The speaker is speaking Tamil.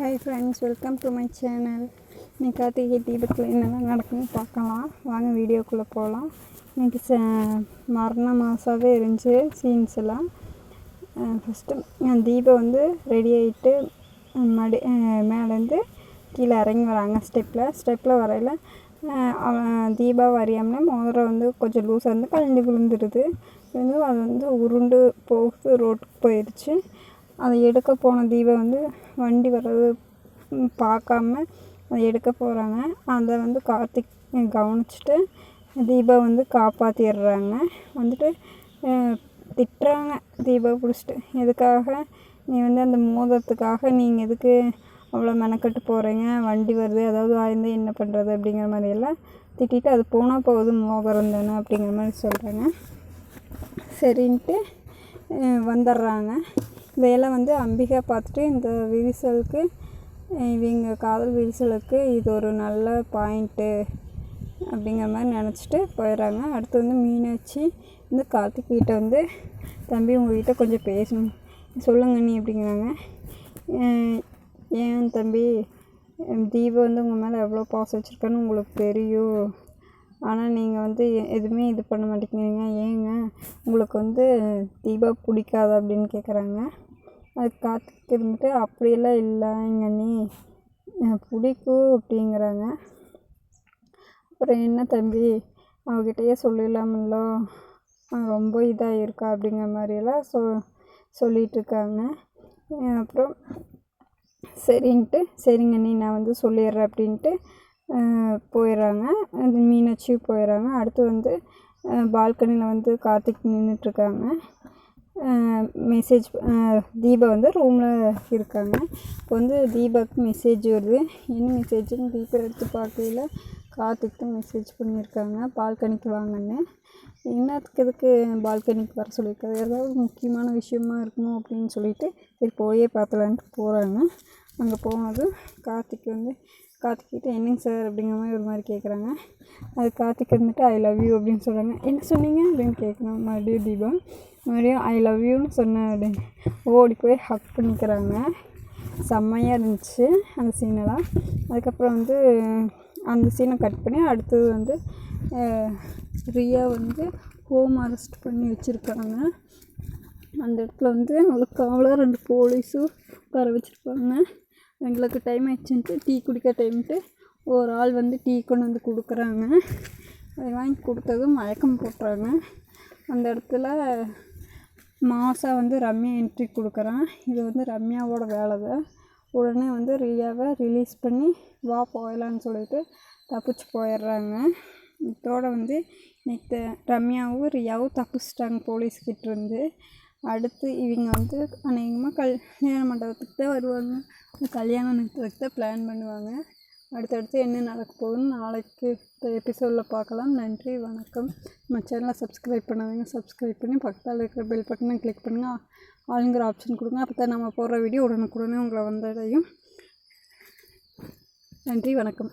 Hi friends welcome to my channel இன்னைக்கு கார்த்திகை தீபத்தில் என்னெல்லாம் நடக்குன்னு பார்க்கலாம். வாங்க வீடியோக்குள்ளே போகலாம் இன்றைக்கி ச மரண மாதமாகவே இருந்துச்சு சீன்ஸ் எல்லாம். ஃபஸ்ட்டு தீபம் வந்து ரெடி ஆகிட்டு மடி மேலேருந்து கீழே இறங்கி வராங்க ஸ்டெப்பில் ஸ்டெப்பில் வரையில் அவன் தீபா அறியாமல் மோதிரம் வந்து கொஞ்சம் லூஸாக இருந்து கழண்டு விழுந்துடுது விழுந்து அது வந்து உருண்டு போகுது ரோட்டுக்கு போயிடுச்சு அதை எடுக்க போன தீபா வந்து வண்டி வர்றது பார்க்காம அதை எடுக்க போகிறாங்க அதை வந்து கார்த்திக் கவனிச்சிட்டு தீபா வந்து காப்பாற்றிடுறாங்க வந்துட்டு திட்டுறாங்க தீபா பிடிச்சிட்டு. எதுக்காக? நீ வந்து அந்த மோதிரத்துக்காக நீங்கள் எதுக்கு அவ்வளோ மெனக்கட்டு போகிறீங்க வண்டி வருது அதாவது ஆயிருந்தால் என்ன பண்ணுறது அப்படிங்கிற மாதிரியெல்லாம் திட்டிட்டு அது போனால் போகுது மோதிரம் தானே அப்படிங்கிற மாதிரி சொல்கிறாங்க சரின்ட்டு வந்துடுறாங்க. இதையெல்லாம் வந்து அம்பிகா பார்த்துட்டு இந்த விரிசலுக்கு இவங்க காதல் விரிசலுக்கு இது ஒரு நல்ல பாயிண்ட்டு அப்படிங்கிற மாதிரி நினச்சிட்டு போயிடுறாங்க. அடுத்து வந்து மீனாட்சி வந்து கார்த்திக் கிட்டே வந்து தம்பி உங்ககிட்ட கொஞ்சம் பேசணும். சொல்லுங்க நீ அப்படிங்கிறாங்க. ஏன் தம்பி? தீபம் வந்து உங்கள் மேலே எவ்வளோ பாசம் வச்சுருக்கான்னு உங்களுக்கு தெரியும். ஆனால் நீங்கள் வந்து எதுவுமே இது பண்ண மாட்டேங்கிறீங்க. ஏங்க? உங்களுக்கு வந்து தீபா பிடிக்காது? அப்படின்னு கேட்குறாங்க அதுக்கு கார்த்திக் இருந்துட்டு அப்படியெல்லாம் இல்லை எங்கள் அண்ணி பிடிக்கும் அப்படிங்கிறாங்க. அப்புறம் என்ன தம்பி அவகிட்டயே சொல்லிடலாமில்ல ரொம்ப இதாக இருக்கா அப்படிங்கிற மாதிரியெல்லாம் சொ சொல்லிகிட்ருக்காங்க அப்புறம் சரின்ட்டு சரிங்க அண்ணி நான் வந்து சொல்லிடுறேன் அப்படின்ட்டு போயிடுறாங்க. மீனாட்சியும் போயிடுறாங்க. அடுத்து வந்து பால்கனியில் வந்து கார்த்திக் நின்றுட்டுருக்காங்க மெசேஜ் தீபா வந்து ரூமில் இருக்காங்க. இப்போ வந்து தீபாவுக்கு மெசேஜ் வருது. என்ன மெசேஜுன்னு தீபா எடுத்து பார்க்கையில் கார்த்திக் தான் மெசேஜ் பண்ணியிருக்காங்க. பால்கனிக்கு வாங்கன்னு. என்னத்துக்கு எதுக்கு பால்கனிக்கு வர சொல்லியிருக்காரு? ஏதாவது முக்கியமான விஷயமா இருக்குமோ அப்படின்னு சொல்லிட்டு சரி போயே பார்த்தலான்ட்டு போகிறாங்க அங்கே போனதும் கார்த்திக் வந்து கார்த்திக்கிட்ட என்னங்க சார் அப்படிங்கிற மாதிரி ஒரு மாதிரி கேட்குறாங்க அது கார்த்திக் இருந்துட்டு ஐ லவ் யூ அப்படின்னு சொல்கிறாங்க என்ன சொன்னீங்க? அப்படின்னு கேட்குறாங்க மறுபடியும் தீபா மறுபடியும் ஐ லவ் யூன்னு சொன்னேன் அப்படின்னு ஓடி போய் ஹக் பண்ணிக்கிறாங்க. செம்மையாக இருந்துச்சு அந்த சீனெல்லாம் அதுக்கப்புறம் வந்து அந்த சீனை கட் பண்ணி அடுத்தது வந்து ரியா வந்து ஹோம் அரெஸ்ட் பண்ணி வச்சுருக்காங்க. அந்த இடத்துல வந்து அவங்களுக்கு காவலாக ரெண்டு போலீஸும் உட்கார வச்சுருப்பாங்க. எங்களுக்கு டைம் ஆயிடுச்சுன்ட்டு டீ குடிக்க டைம்ட்டு ஒரு ஆள் வந்து டீ கொண்டு வந்து கொடுக்குறாங்க. அதை வாங்கி கொடுத்ததும் மயக்கம் போட்டுறாங்க. அந்த இடத்துல மாசா வந்து ரம்யா என்ட்ரி கொடுக்குறான். இது வந்து ரம்யாவோட வேலை தான் உடனே வந்து ரியாவை ரிலீஸ் பண்ணி வா போயிடலான்னு சொல்லிட்டு தப்பிச்சு போயிடுறாங்க. இதோட வந்து நேற்று ரம்யாவும் ரியாவும் தப்பிச்சிட்டாங்க போலீஸ்கிட்டேருந்து அடுத்து இவங்க வந்து அநேகமாக கல்யாண மண்டபத்துக்கு தான் வருவாங்க. கல்யாண மண்டபத்துக்கு தான் பிளான் பண்ணுவாங்க. அடுத்தடுத்து என்ன நடக்க போகுதுன்னு நாளைக்கு எபிசோடில் பார்க்கலாம். நன்றி வணக்கம். நம்ம சேனலை சப்ஸ்கிரைப் பண்ணாதீங்க சப்ஸ்கிரைப் பண்ணி பக்கத்தில் இருக்கிற பெல் பட்டனை கிளிக் பண்ணுங்கள் ஆளுங்கிற ஆப்ஷன் கொடுங்க. அப்போ தான் நம்ம போடுற வீடியோ உடனுக்குடனே உங்களை வந்தடையும். நன்றி வணக்கம்.